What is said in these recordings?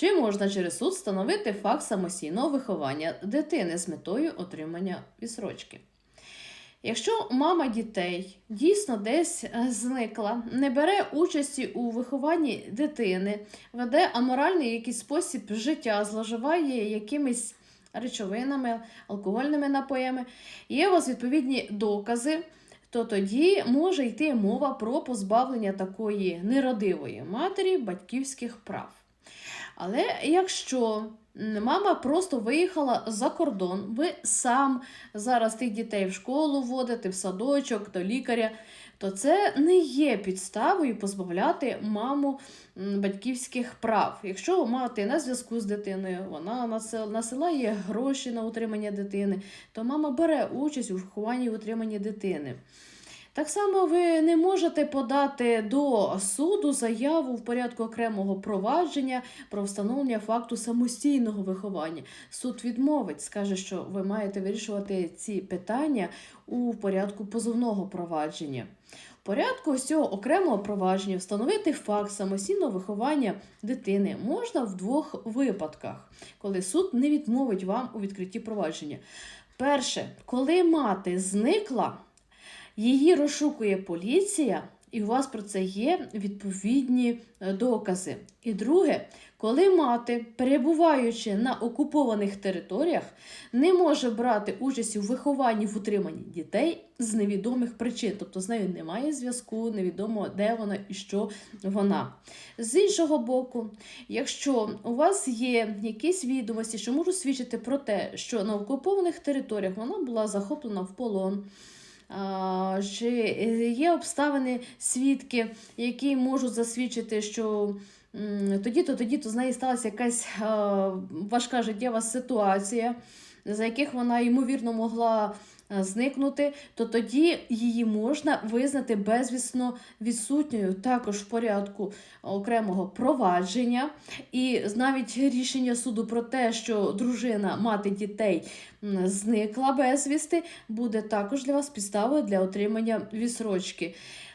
Чи можна через суд встановити факт самостійного виховання дитини з метою отримання відсрочки? Якщо мама дітей дійсно десь е, зникла, не бере участі у вихованні дитини, веде аморальний якийсь спосіб життя, зловживає якимись речовинами, алкогольними напоями, є у вас відповідні докази, то тоді може йти мова про позбавлення такої нерадивої матері батьківських прав. Але якщо мама просто виїхала за кордон, ви сам зараз тих дітей в школу водите, в садочок, до лікаря, то це не є підставою позбавляти маму батьківських прав. Якщо мати на зв'язку з дитиною, вона насилає гроші на утримання дитини, то мама бере участь у вихованні і утриманні дитини. Так само ви не можете подати до суду заяву в порядку окремого провадження про встановлення факту самостійного виховання. Суд відмовить, скаже, що ви маєте вирішувати ці питання у порядку позовного провадження. В порядку ось цього окремого провадження встановити факт самостійного виховання дитини можна в двох випадках, коли суд не відмовить вам у відкритті провадження. Перше, коли мати зникла, її розшукує поліція, і у вас про це є відповідні е, докази. І друге, коли мати, перебуваючи на окупованих територіях, не може брати участь у вихованні в утриманні дітей з невідомих причин, тобто з нею немає зв'язку, невідомо де вона і що вона. З іншого боку, якщо у вас є якісь відомості, що можуть свідчити про те, що на окупованих територіях вона була захоплена в полон. Чи є обставини, свідки, які можуть засвідчити, що тоді-то, тоді-то з нею сталася якась важка життєва ситуація, за яких вона ймовірно могла зникнути, то тоді її можна визнати безвісно відсутньою також в порядку окремого провадження. І навіть рішення суду про те, що дружина мати дітей зникла безвісти, буде також для вас підставою для отримання відсрочки.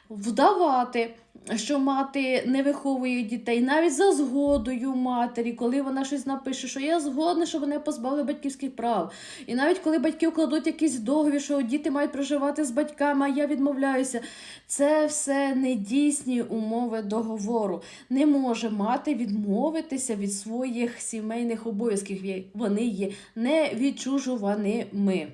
Вдавати, що мати не виховує дітей, навіть за згодою матері, коли вона щось напише, що я згодна, що вони позбавили батьківських прав. І навіть коли батьки укладуть якийсь договір, що діти мають проживати з батьками, а я відмовляюся, це все недійсні умови договору. Не може мати відмовитися від своїх сімейних обов'язків. Вони є невідчужуваними.